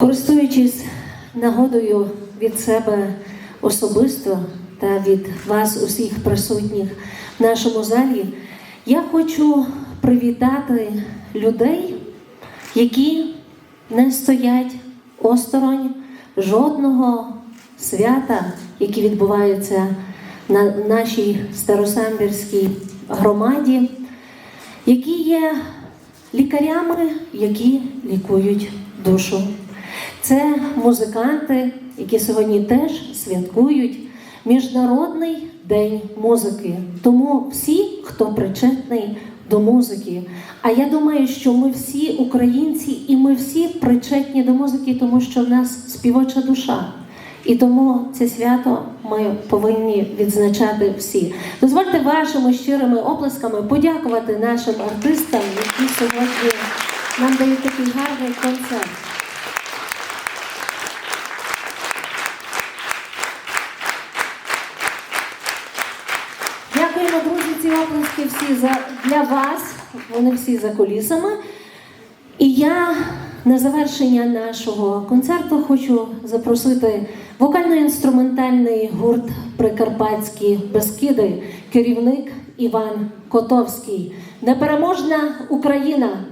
Користуючись нагодою від себе особисто та від вас, усіх присутніх в нашому залі, я хочу привітати людей, які не стоять осторонь жодного свята, які відбуваються на нашій старосамбірській громаді, які є лікарями, які лікують душу. Це музиканти, які сьогодні теж святкують Міжнародний день музики. Тому всі, хто причетний до музики. А я думаю, що ми всі українці і ми всі причетні до музики, тому що в нас співоча душа. І тому це свято ми повинні відзначати всі. Дозвольте вашими щирими оплесками подякувати нашим артистам, які сьогодні нам дають такий гарний концерт. Ці оплески всі за, для вас. Вони всі за колісами. І я на завершення нашого концерту хочу запросити вокально-інструментальний гурт Прикарпатські Бескиди, керівник Іван Котовський. Непереможна Україна!